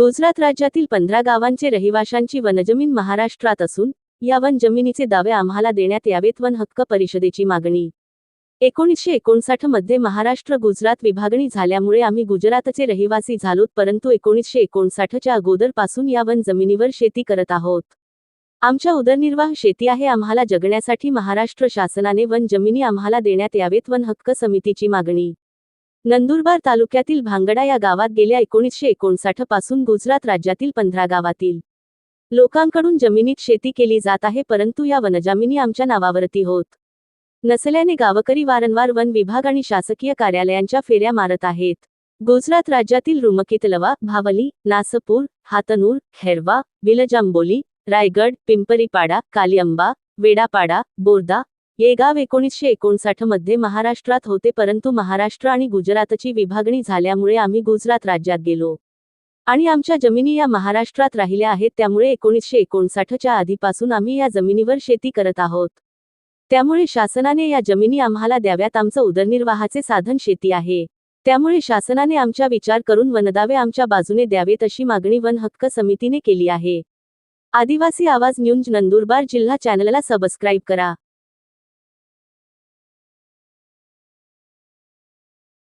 गुजरात राज्यातील पंधरा गावांचे रहिवाशांची वनजमीन महाराष्ट्रात असून या वन जमिनीचे दावे आम्हाला देण्यात यावेत वन हक्क परिषदेची मागणी. एकोणीसशे एकोणसाठमध्ये महाराष्ट्र गुजरात विभागणी झाल्यामुळे आम्ही गुजरातचे रहिवासी झालोत परंतु एकोणीसशे एकोणसाठच्या अगोदरपासून या वन जमिनीवर शेती करत आहोत. आमच्या उदरनिर्वाह शेती आहे आम्हाला जगण्यासाठी महाराष्ट्र शासनाने वन जमिनी आम्हाला देण्यात यावेत वन हक्क समितीची मागणी. नंदुरबार तालुक्यातील भांगडा या गावात गेल्या एकोणीसशे एकोणसाठपासून गुजरात राज्यातील पंधरा गावातील लोकांकडून जमिनीत शेती केली जात आहे परंतु या वनजमिनी आमच्या नावावरती होत नसल्याने गावकरी वारंवार वन विभाग आणि शासकीय कार्यालयांच्या फेऱ्या मारत आहेत. गुजरात राज्यातील रुमकितलवा भावली नासपूर हातनूर खेरवा विलजांबोली रायगड पिंपरीपाडा कालिअंबा वेडापाडा बोर्दा हे गाव एकोणीसशे एकोणसाठमध्ये महाराष्ट्रात होते परंतु महाराष्ट्र आणि गुजरातची विभागणी झाल्यामुळे आम्ही गुजरात राज्यात गेलो. आणि आमच्या जमिनी या महाराष्ट्रात राहिल्या आहेत त्यामुळे एकोणीसशे एकोणसाठच्या आधीपासून आम्ही या जमिनीवर शेती करत आहोत. त्यामुळे शासनाने या जमिनी आम्हाला द्याव्यात आमचं उदरनिर्वाहाचे साधन शेती आहे. त्यामुळे शासनाने आमच्या विचार करून वनदावे आमच्या बाजूने द्यावेत अशी मागणी वन हक्क समितीने केली आहे. आदिवासी आवाज न्यूज नंदुरबार जिल्हा चॅनलला सबस्क्राईब करा.